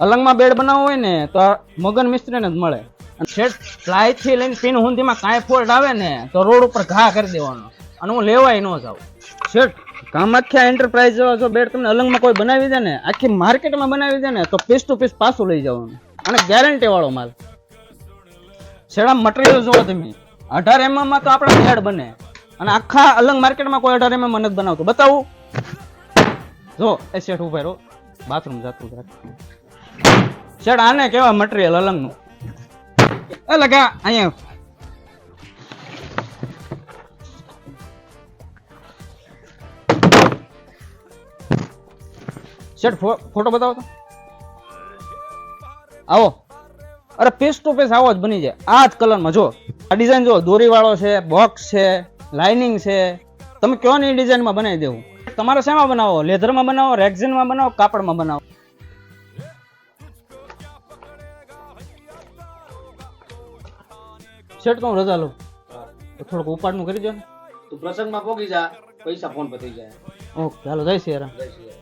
અલંગમાં bed બનાવવો હોય ને, તો મગન મિસ્ત્રીને જ મળે. અને શેઠ પ્લાયથી લઈને પિન હુંધીમાં કાંઈ ફોલ્ટ આવે ને, તો રોડ ઉપર ઘા કરી દેવાનો. અને હું લેવાય ન જાઉં. શેઠ કામાખ્યા એન્ટરપ્રાઇઝ જેવા જો બેડ તમને અલંગમાં કોઈ બનાવી દે ને, આખી માર્કેટમાં બનાવી દે ને, તો પીસ ટુ પીસ પાછું લઈ જવાનું. અને ગેરંટી વાળો માલ. શેડા મટીરિયલ જુઓ તમે. અઢાર એમએમમાં તો આપણા બેડ બને. અને આખા અલંગ માર્કેટમાં કોઈ અઢાર એમએમ નથી બનાવતું. બતાવું. જો, એ શેઠ ઊભા રહો. બાથરૂમ જાતું રાખ શેઠ, આને કેવા મટીરિયલ અલંગનું? એ લગા, અહીંયા. શેડ ફોટો બતાવો તો. આવો. અરે પીસ ટુ પીસ આવો જ બની જાય. આ જ કલરમાં જો. આ ડિઝાઇન જો, દોરીવાળો છે બોક્સ છે લાઇનિંગ છે. તમે કયો ને એ ડિઝાઇનમાં બનાવી દેવું? તમારે શેમાં બનાવો? લેધરમાં બનાવો રેક્ઝિનમાં બનાવો, કાપડમાં બનાવો? શેઠ કહું રજા લઉં તો થોડુંક ઉપાડનું કરી દો ને તું પ્રસંગમાં પોગી જા પૈસા ફોન પર થઈ જાય. ઓકે ચાલો જય શ્રી રામ જય શ્રી રામ.